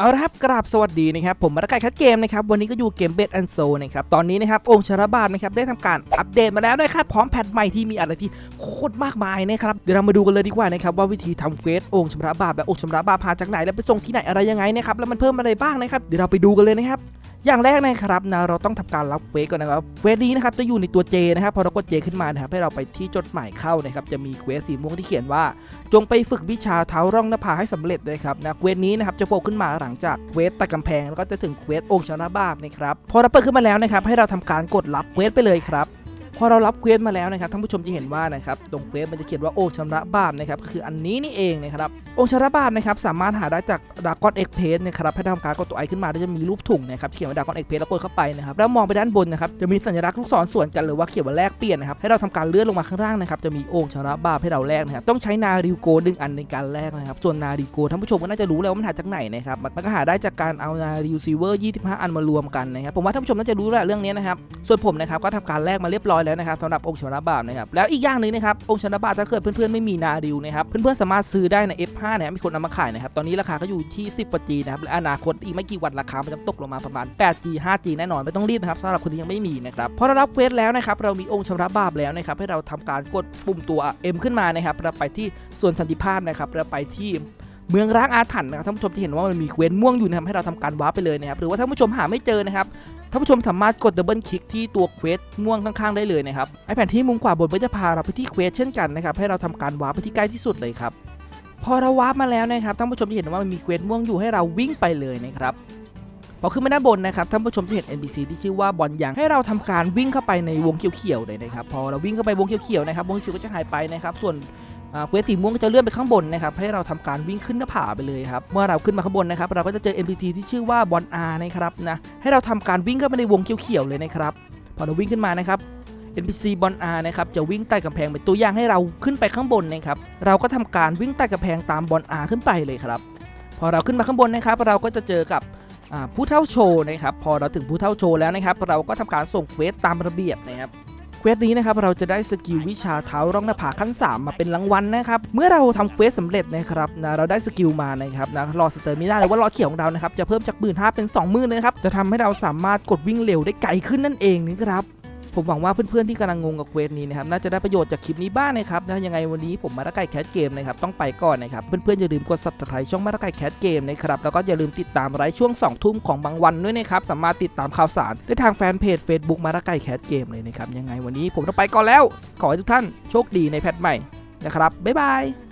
เอาละครับกราบสวัสดีนะครับผมมาตะไกคัดเกมนะครับวันนี้ก็อยู่เกมเบสแอนโซนะครับตอนนี้นะครับองค์ชาราบาทนะครับได้ทำการอัปเดตมาแล้วนะครับพร้อมแพทใหม่ที่มีอะไรที่โคตรมากมายนะครับเดี๋ยวเรามาดูกันเลยดีกว่านะครับว่าวิธีทำเควสองค์ชำระบาทแบบองค์ชำระบาทพาจากไหนแล้วไปส่งที่ไหนอะไรยังไงนะครับแล้วมันเพิ่มอะไรบ้างนะครับเดี๋ยวเราไปดูกันเลยนะครับ อย่างแรกนะครับนะเราต้องทำการรับเวสก่อนนะครับเวสนี้นะครับจะอยู่ในตัว J นะครับพอเรากด J ขึ้นมานะครับให้เราไปที่จดหมายเข้านะครับจะมีเวสสีม่วงที่เขียนว่า จงไปฝึกวิชาเท้าร่องหน้าผาให้สำเร็จนะครับนะเวสนี้นะครับจะโผล่ขึ้นมาหลังจากเวสตัดกำแพงแล้วก็จะถึงเวสองค์ชนะบาปนะครับพอเราเปิดขึ้นมาแล้วนะครับให้เราทำการกดรับเวสไปเลยครับ พอเรารับเควสมาแล้วนะครับท่านผู้ชมจะเห็นว่านะครับตรงเควสมันจะเขียนว่าองค์ชำระบาปนะครับก็คืออันนี้นี่เองนะครับองค์ชำระบาปนะครับสามารถหาได้จากดากอนเอ็กเพสนะครับให้ทำการกดตัวไอขึ้นมาแล้วจะมีรูปถุงนะครับเขียนว่าดากอนเอ็กเพสแล้วกดเข้าไปนะครับแล้วมองไปด้านบนนะครับจะมีสัญลักษณ์ลูกศรสวนกันหรือว่าเขียนว่าแลกเปลี่ยนนะครับให้เราทำการเลื่อนลงมาข้างล่างนะครับจะมีองค์ชำระบาปให้เราแลกนะครับต้องใช้นาริวโกหนึ่งอันในการแลกนะครับส่วนนาริโกท่านผู้ชมก็น่าจะรู้แล้วว่ามันหาจากไหนนะครับมันก็หาได้จากการเอานาริวซิเวอร์25 อันมารวมกันนะครับผมว่าท่านผู้ชมน่าจะรู้แหละเรื่องนี้นะครับส่วนผมนะครับก็ทำการแลกมาเรียบร้อยแล้วนะครับสำหรับองค์ชำระบาปนะครับแล้วอีกอย่างหนึ่งนะครับองค์ชำระบาปถ้าเกิดเพื่อนๆไม่มีนาริวนะครับเพื่อนๆสามารถซื้อได้ใน F5 นะมีคนเอามาขายนะครับตอนนี้ราคาก็อยู่ที่ 10กว่า G นะครับและอนาคตอีกไม่กี่วันราคามันจะตกลงมาประมาณ 8G 5G แน่นอนไม่ต้องรีบนะครับสำหรับคนที่ยังไม่มีนะครับพอเรารับเควสแล้วนะครับเรามีองค์ชำระบาปแล้วนะครับให้เราทำการกดปุ่มตัว M ขึ้นมานะครับเราไปที่ส่วนสันติภาพนะครับเราไปที่เมืองร้างอาถรรพ์นะครับท่านผู้ชมจะเห็นว่ามันมีเควสม่วงอยู่นะครับให้เราทำการวาร์ปไปเลยนะครับหรือว่าท่านผู้ชมหาไม่เจอนะครับ ท่านผู้ชมสามารถกดดับเบิลคลิกที่ตัวเควสม่วงข้างๆได้เลยนะครับไอแผนที่มุมขวาบนก็จะพาเราไปที่เควสเช่นกันนะครับให้เราทำการวาร์ปไปที่ใกล้ที่สุดเลยครับพอเราวาร์ปมาแล้วนะครับท่านผู้ชมจะเห็นว่ามันมีเควสม่วงอยู่ให้เราวิ่งไปเลยนะครับพอขึ้นมาด้านบนนะครับท่านผู้ชมจะเห็น NPC ที่ชื่อว่าบอลยังให้เราทำการวิ่งเข้าไปในวงเขียวๆเลยนะครับพอเราวิ่งเข้าไปวงเขียวๆนะครับวงเขียวก็จะหายไปนะครับส่วน เควสสีม่วงก็จะเลื่อนไปข้างบนนะครับให้เราทำการวิ่งขึ้นหน้าผาไปเลยครับเมื่อเราขึ้นมาข้างบนนะครับเราก็จะเจอ NPC ที่ชื่อว่าบอลอาร์นะครับนะให้เราทำการวิ่งเข้าไปในวงเขียวๆเลยนะครับพอเราวิ่งขึ้นมานะครับ NPC บอลอาร์นะครับจะวิ่งไต่กำแพงเป็นตัวอย่างให้เราขึ้นไปข้างบนนะครับเราก็ทำการวิ่งไต่กำแพงตามบอลอาร์ขึ้นไปเลยครับพอเราขึ้นมาข้างบนนะครับ เราก็จะเจอกับผู้เท่าโชว์นะครับพอเราถึงผู้เท่าโชว์แล้วนะครับ เราก็ทำการส่งเควสตามระเบียบนะครับ เควสนี้นะครับเราจะได้สกิลวิชาเท้าร่องหน้าผาขั้น 3 มาเป็นรางวัลนะครับเมื่อเราทำเควสสำเร็จนะครับนะเราได้สกิลมานะครับนะรอสเตอร์มิน่าหรือว่ารอเขียวของเรานะครับจะเพิ่มจากหมื่นห้าเป็น2 0,000เลยนะครับจะทำให้เราสามารถกดวิ่งเร็วได้ไกลขึ้นนั่นเองนะครับ ผมหวังว่าเพื่อนๆที่กำลังงงกับเควสนี้นะครับน่าจะได้ประโยชน์จากคลิปนี้บ้างนะครับนะยังไงวันนี้ผมมาตะไก่แคทเกมนะครับต้องไปก่อนนะครับเพื่อนๆอย่าลืมกด subscribe ช่องมาตะไก่แคทเกมนะครับแล้วก็อย่าลืมติดตามไลฟ์ช่วง2ทุ่มของบางวันด้วยนะครับสามารถติดตามข่าวสารได้ทางแฟนเพจ Facebook มาตะไก่แคทเกมเลยนะครับยังไงวันนี้ผมต้องไปก่อนแล้ว ขอให้ทุกท่านโชคดีในแพทใหม่นะครับบ๊ายบาย